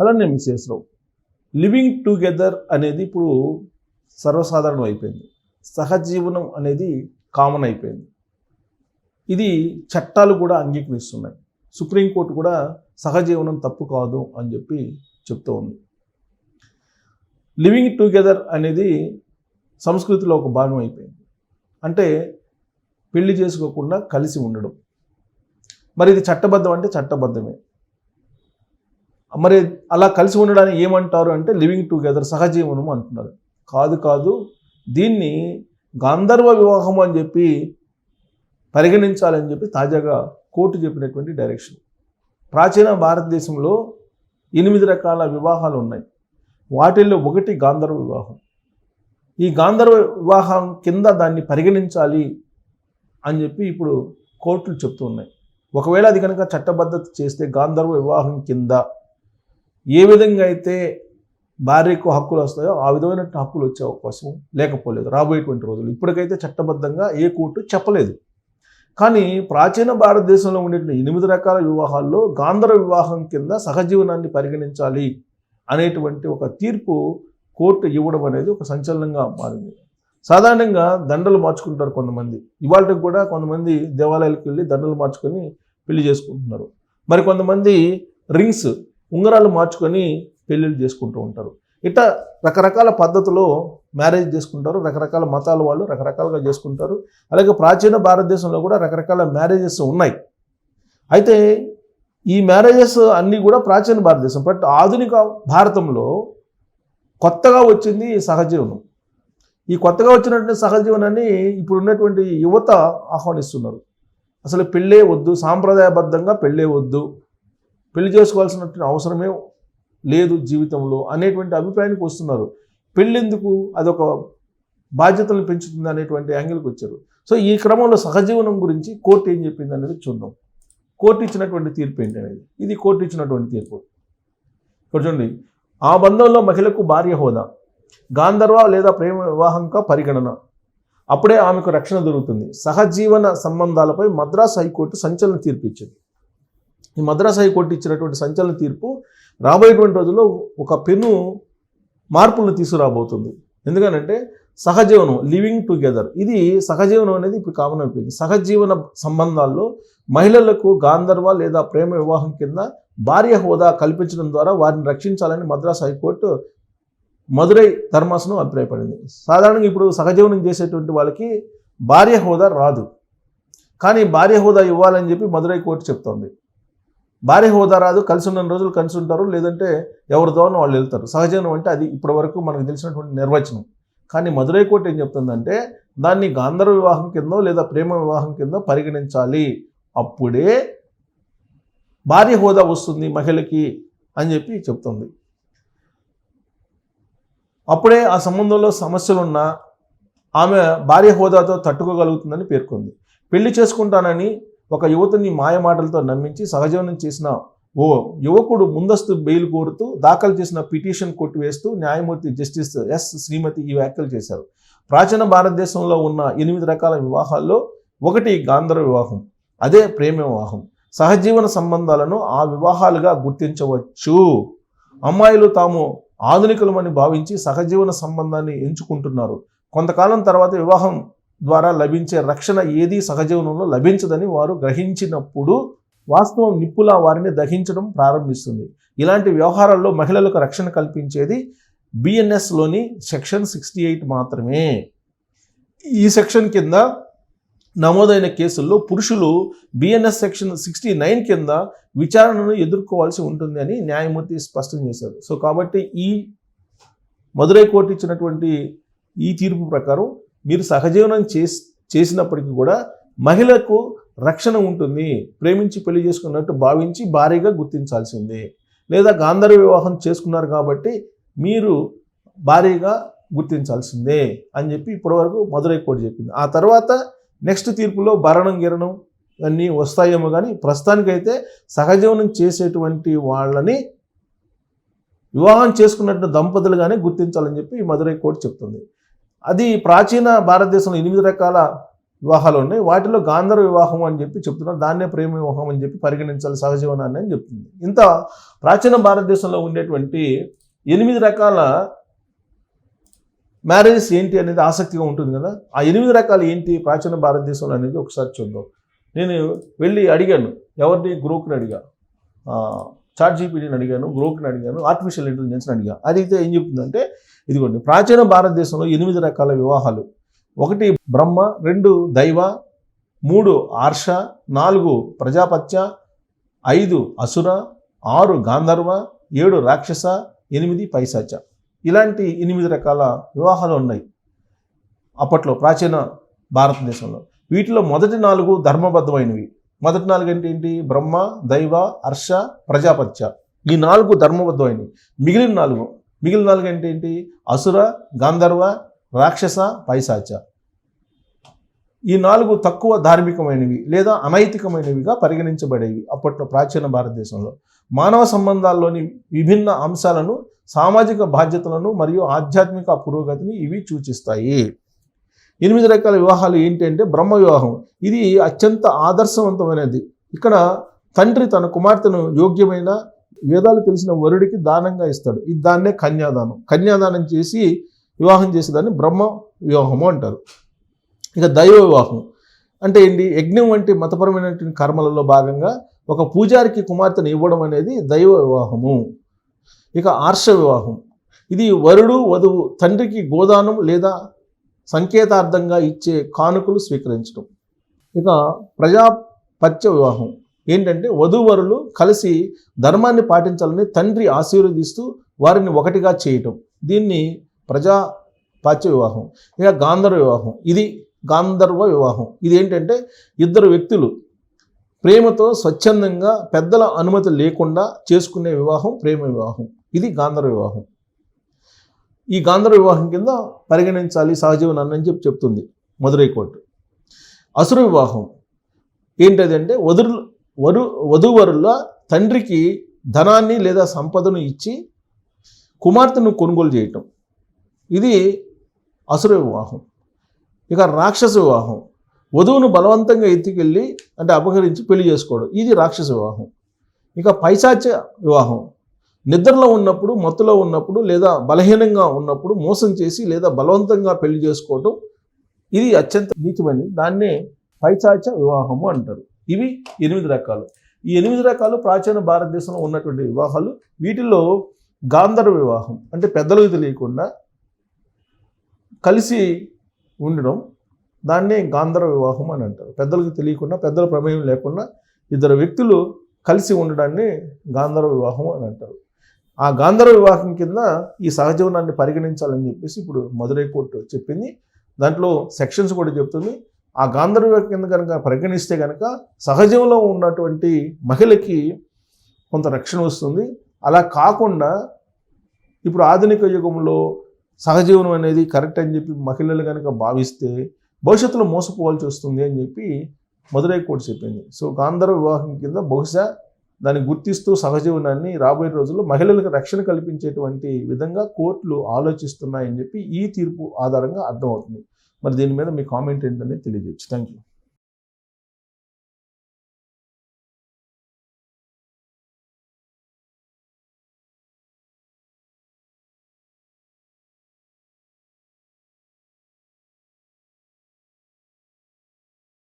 అలానే మిస్సెస్ రావు living together అనేది ఇప్పుడు సర్వసాధారణం అయిపోయింది. సహజీవనం అనేది కామన్ అయిపోయింది. ఇది చట్టాలు కూడా అంగీకరిస్తున్నాయి. సుప్రీంకోర్టు కూడా సహజీవనం తప్పు కాదు అని చెప్పి చెప్తూ ఉంది. లివింగ్ టుగెదర్ అనేది సంస్కృతిలో ఒక భాగం అయిపోయింది. అంటే పెళ్ళి చేసుకోకుండా కలిసి ఉండడం. మరి ఇది చట్టబద్ధం అంటే చట్టబద్ధమే. మరి అలా కలిసి ఉండడాన్ని ఏమంటారు అంటే లివింగ్ టుగెదర్ సహజీవనం అంటున్నారు. కాదు కాదు. దీన్ని గాంధర్వ వివాహం అని చెప్పి పరిగణించాలని చెప్పి తాజాగా కోర్టు చెప్పినటువంటి డైరెక్షన్. ప్రాచీన భారతదేశంలో ఎనిమిది రకాల వివాహాలు ఉన్నాయి. వాటిల్లో ఒకటి గాంధర్వ వివాహం. ఈ గాంధర్వ వివాహం కింద దాన్ని పరిగణించాలి అని చెప్పి ఇప్పుడు కోర్టులు చెప్తూ ఉన్నాయి. ఒకవేళ అది కనుక చట్టబద్ధత చేస్తే గాంధర్వ వివాహం కింద ఏ విధంగా అయితే భార్యకు హక్కులు వస్తాయో ఆ విధమైన హక్కులు వచ్చే అవకాశం లేకపోలేదు. రాబోయేటువంటి రోజులు. ఇప్పటికైతే చట్టబద్ధంగా ఏ కోర్టు చెప్పలేదు. కానీ ప్రాచీన భారతదేశంలో ఉండేటువంటి ఎనిమిది రకాల వివాహాల్లో గాంధర్వ వివాహం కింద సహజీవనాన్ని పరిగణించాలి అనేటువంటి ఒక తీర్పు కోర్టు ఇవ్వడం అనేది ఒక సంచలనంగా మారింది. సాధారణంగా దండలు మార్చుకుంటారు కొంతమంది. ఇవాళకి కూడా కొంతమంది దేవాలయాలకు వెళ్ళి దండలు మార్చుకొని పెళ్ళి చేసుకుంటున్నారు. మరి కొంతమంది రింగ్స్ ఉంగరాలు మార్చుకొని పెళ్ళిళ్ళు చేసుకుంటూ ఉంటారు. ఇట్లా రకరకాల పద్ధతిలో మ్యారేజ్ చేసుకుంటారు. రకరకాల మతాల వాళ్ళు రకరకాలుగా చేసుకుంటారు. అలాగే ప్రాచీన భారతదేశంలో కూడా రకరకాల మ్యారేజెస్ ఉన్నాయి. అయితే ఈ మ్యారేజెస్ అన్నీ కూడా ప్రాచీన భారతదేశం. బట్ ఆధునిక భారతంలో కొత్తగా వచ్చింది సహజీవనం. ఈ కొత్తగా వచ్చినటువంటి సహజీవనాన్ని ఇప్పుడు ఉన్నటువంటి యువత ఆహ్వానిస్తున్నారు. అసలు పెళ్ళే వద్దు సాంప్రదాయబద్ధంగా పెళ్ళే వద్దు పెళ్ళి చేసుకోవాల్సినటువంటి అవసరమే లేదు జీవితంలో అనేటువంటి అభిప్రాయానికి వస్తున్నారు. పెళ్ళెందుకు? అదొక బాధ్యతలు పెంచుతుంది అనేటువంటి యాంగిల్కి వచ్చారు. సో ఈ క్రమంలో సహజీవనం గురించి కోర్టు ఏం చెప్పింది అనేది చూద్దాం. కోర్టు ఇచ్చినటువంటి తీర్పు ఏంటి అనేది? ఇది కోర్టు ఇచ్చినటువంటి తీర్పు. ఇక్కడ చూడండి ఆ బంధంలో మహిళకు భార్య హోదా గాంధర్వ లేదా ప్రేమ వివాహంక పరిగణన. అప్పుడే ఆమెకు రక్షణ దొరుకుతుంది. సహజీవన సంబంధాలపై మద్రాస్ హైకోర్టు సంచలన తీర్పు ఇచ్చింది. ఈ మద్రాస్ హైకోర్టు ఇచ్చినటువంటి సంచలన తీర్పు రాబోయేటువంటి రోజుల్లో ఒక పెను మార్పులను తీసుకురాబోతుంది. ఎందుకనంటే సహజీవనం లివింగ్ టుగెదర్ ఇది సహజీవనం అనేది ఇప్పుడు కామన్ అయిపోయింది. సహజీవన సంబంధాల్లో మహిళలకు గాంధర్వ లేదా ప్రేమ వివాహం కింద భార్య హోదా కల్పించడం ద్వారా వారిని రక్షించాలని మద్రాస్ హైకోర్టు మదురై ధర్మాసనం అభిప్రాయపడింది. సాధారణంగా ఇప్పుడు సహజీవనం చేసేటువంటి వాళ్ళకి భార్య హోదా రాదు. కానీ భార్య హోదా ఇవ్వాలని చెప్పి మదురై కోర్టు చెప్తోంది. భార్య హోదా రాదు కలిసి ఉన్న రోజులు కలిసి ఉంటారు లేదంటే ఎవరితోనో వాళ్ళు వెళ్తారు. సహజనం అంటే అది ఇప్పటి వరకు మనకు తెలిసినటువంటి నిర్వచనం. కానీ మదురై కోర్టు ఏం చెప్తుందంటే దాన్ని గాంధర్వ వివాహం కిందో లేదా ప్రేమ వివాహం కింద పరిగణించాలి. అప్పుడే భార్య హోదా వస్తుంది మహిళకి అని చెప్పి చెప్తుంది. అప్పుడే ఆ సంబంధంలో సమస్యలున్నా ఆమె భార్య హోదాతో తట్టుకోగలుగుతుందని పేర్కొంది. పెళ్ళి చేసుకుంటానని ఒక యువతిని మాయమాటలతో నమ్మించి సహజీవనం చేసిన ఓ యువకుడు ముందస్తు బెయిల్ కోరుతూ దాఖలు చేసిన పిటిషన్ కొట్టివేస్తూ న్యాయమూర్తి జస్టిస్ ఎస్ శ్రీమతి ఈ వ్యాఖ్యలు చేశారు. ప్రాచీన భారతదేశంలో ఉన్న ఎనిమిది రకాల వివాహాల్లో ఒకటి గాంధర్వ వివాహం అదే ప్రేమ వివాహం. సహజీవన సంబంధాలను ఆ వివాహాలుగా గుర్తించవచ్చు. అమ్మాయిలు తాము ఆధునికులమని భావించి సహజీవన సంబంధాన్ని ఎంచుకుంటున్నారు. కొంతకాలం తర్వాత వివాహం ద్వారా లభించే రక్షణ ఏది సహజీవనంలో లభించదని వారు గ్రహించినప్పుడు వాస్తవం నిప్పులా వారిని దహించడం ప్రారంభిస్తుంది. ఇలాంటి వ్యవహారాల్లో మహిళలకు రక్షణ కల్పించేది బిఎన్ఎస్లోని సెక్షన్ సిక్స్టీ ఎయిట్ మాత్రమే. ఈ సెక్షన్ కింద నమోదైన కేసుల్లో పురుషులు బిఎన్ఎస్ సెక్షన్ సిక్స్టీ నైన్ కింద విచారణను ఎదుర్కోవాల్సి ఉంటుంది అని న్యాయమూర్తి స్పష్టం చేశారు. సో కాబట్టి ఈ మదురై కోర్టు ఇచ్చినటువంటి ఈ తీర్పు ప్రకారం మీరు సహజీవనం చేసి చేసినప్పటికీ కూడా మహిళకు రక్షణ ఉంటుంది. ప్రేమించి పెళ్ళి చేసుకున్నట్టు భావించి భారీగా గుర్తించాల్సిందే. లేదా గాంధర్వ వివాహం చేసుకున్నారు కాబట్టి మీరు భారీగా గుర్తించాల్సిందే అని చెప్పి ఇప్పటివరకు మదురై కోర్టు చెప్పింది. ఆ తర్వాత నెక్స్ట్ తీర్పులో భరణం గిరణం అన్నీ వస్తాయేమో కానీ ప్రస్తుతానికైతే సహజీవనం చేసేటువంటి వాళ్ళని వివాహం చేసుకున్నట్టు దంపతులుగానే గుర్తించాలని చెప్పి మధురై కోర్టు చెప్తుంది. అది ప్రాచీన భారతదేశంలో ఎనిమిది రకాల వివాహాలు ఉన్నాయి. వాటిలో గాంధర్వ వివాహం అని చెప్పి చెప్తున్నారు. దాన్నే ప్రేమ వివాహం అని చెప్పి పరిగణించాలి. సహజీవనాన్ని అని చెప్తుంది. ఇంత ప్రాచీన భారతదేశంలో ఉండేటువంటి ఎనిమిది రకాల మ్యారేజెస్ ఏంటి అనేది ఆసక్తిగా ఉంటుంది కదా. ఆ ఎనిమిది రకాలు ఏంటి? ప్రాచీన భారతదేశంలో అనేది ఒకసారి చూద్దాం. నేను వెళ్ళి అడిగాను. ఎవరిని? గ్రూప్ని అడిగా. చాట్ జీపీటీని అడిగాను గ్రోక్ని అడిగాను ఆర్టిఫిషియల్ ఇంటెలిజెన్స్ని అడిగా అడిగితే ఏం చెప్తుందంటే ఇదిగోండి ప్రాచీన భారతదేశంలో ఎనిమిది రకాల వివాహాలు. ఒకటి బ్రహ్మ రెండు దైవ మూడు ఆర్ష నాలుగు ప్రజాపత్య ఐదు అసుర ఆరు గాంధర్వ ఏడు రాక్షస ఎనిమిది పైశాచ. ఇలాంటి ఎనిమిది రకాల వివాహాలు ఉన్నాయి అప్పట్లో ప్రాచీన భారతదేశంలో. వీటిలో మొదటి నాలుగు ధర్మబద్ధమైనవి. మొదటి నాలుగు అంటే ఏంటి బ్రహ్మ దైవ హర్ష ప్రజాపత్య. ఈ నాలుగు ధర్మబద్ధమైనవి. మిగిలిన నాలుగు మిగిలిన నాలుగు అంటే ఏంటి అసుర గాంధర్వ రాక్షస పైశాచ. ఈ నాలుగు తక్కువ ధార్మికమైనవి లేదా అనైతికమైనవిగా పరిగణించబడేవి అప్పట్లో ప్రాచీన భారతదేశంలో. మానవ సంబంధాల్లోని విభిన్న అంశాలను సామాజిక బాధ్యతలను మరియు ఆధ్యాత్మిక పురోగతిని ఇవి సూచిస్తాయి. ఎనిమిది రకాల వివాహాలు ఏంటి అంటే బ్రహ్మ వివాహం. ఇది అత్యంత ఆదర్శవంతమైనది. ఇక్కడ తండ్రి తన కుమార్తెను యోగ్యమైన వేదాలు తెలిసిన వరుడికి దానంగా ఇస్తాడు. ఇది దాన్నే కన్యాదానం. కన్యాదానం చేసి వివాహం చేసేదాన్ని బ్రహ్మ వివాహము అంటారు. ఇక దైవ వివాహం. అంటే ఏంటి? యజ్ఞం వంటి మతపరమైనటువంటి కర్మలలో భాగంగా ఒక పూజారికి కుమార్తెను ఇవ్వడం అనేది దైవ వివాహము. ఇక ఆర్ష వివాహం. ఇది వరుడు వధువు తండ్రికి గోదానం లేదా సంకేతార్థంగా ఇచ్చే కానుకలు స్వీకరించడం ఇక ప్రజాపత్య వివాహం. ఏంటంటే వధూవరులు కలిసి ధర్మాన్ని పాటించాలని తండ్రి ఆశీర్వదిస్తూ వారిని ఒకటిగా చేయటం. దీన్ని ప్రజాపాచ్య వివాహం ఇక గాంధర్వ వివాహం. ఇది గాంధర్వ వివాహం. ఇది ఏంటంటే ఇద్దరు వ్యక్తులు ప్రేమతో స్వచ్ఛందంగా పెద్దల అనుమతి లేకుండా చేసుకునే వివాహం ప్రేమ వివాహం. ఇది గాంధర్వ వివాహం. ఈ గాంధర్వ వివాహం కింద పరిగణించాలి సహజీవనాన్ని అని చెప్పి చెప్తుంది మదురై కోర్టు. అసుర వివాహం ఏంటది అంటే వధురు వరు వధూవరుల తండ్రికి ధనాన్ని లేదా సంపదను ఇచ్చి కుమార్తెను కొనుగోలు చేయటం. ఇది అసుర వివాహం. ఇక రాక్షస వివాహం. వధువును బలవంతంగా ఎత్తుకెళ్ళి అంటే అపహరించి పెళ్ళి చేసుకోవడం. ఇది రాక్షస వివాహం. ఇక పైశాచ్య వివాహం. నిద్రలో ఉన్నప్పుడు మత్తులో ఉన్నప్పుడు లేదా బలహీనంగా ఉన్నప్పుడు మోసం చేసి లేదా బలవంతంగా పెళ్ళి చేసుకోవటం ఇది అత్యంత నీచమైనది దాన్నే పైచాచ వివాహము అంటారు. ఇవి ఎనిమిది రకాలు. ఈ ఎనిమిది రకాలు ప్రాచీన భారతదేశంలో ఉన్నటువంటి వివాహాలు. వీటిలో గాంధర్వ వివాహం అంటే పెద్దలకు తెలియకుండా కలిసి ఉండడం దాన్నే గాంధర్వ వివాహం అని అంటారు. పెద్దలకు తెలియకుండా పెద్దల ప్రమేయం లేకుండా ఇద్దరు వ్యక్తులు కలిసి ఉండడాన్ని గాంధర్వ వివాహం అని అంటారు. ఆ గాంధర్వ వివాహం కింద ఈ సహజీవనాన్ని పరిగణించాలని చెప్పేసి ఇప్పుడు మదురై కోర్టు చెప్పింది. దాంట్లో సెక్షన్స్ కూడా చెప్తుంది. ఆ గాంధర్వ వివాహం కింద కనుక పరిగణిస్తే కనుక సహజంలో ఉన్నటువంటి మహిళకి కొంత రక్షణ వస్తుంది. అలా కాకుండా ఇప్పుడు ఆధునిక యుగంలో సహజీవనం అనేది కరెక్ట్ అని చెప్పి మహిళలు కనుక భావిస్తే భవిష్యత్తులో మోసపోవాల్సి వస్తుంది అని చెప్పి మదురై కోర్టు చెప్పింది. సో గాంధర్వ వివాహం కింద బహుశా దాన్ని గుర్తిస్తూ సహజీవనాన్ని రాబోయే రోజుల్లో మహిళలకు రక్షణ కల్పించేటువంటి విధంగా కోర్టులు ఆలోచిస్తున్నాయని చెప్పి ఈ తీర్పు ఆధారంగా అర్థమవుతుంది. మరి దీని మీద మీ కామెంట్ ఏంటనేది తెలియజేయచ్చు. Thank you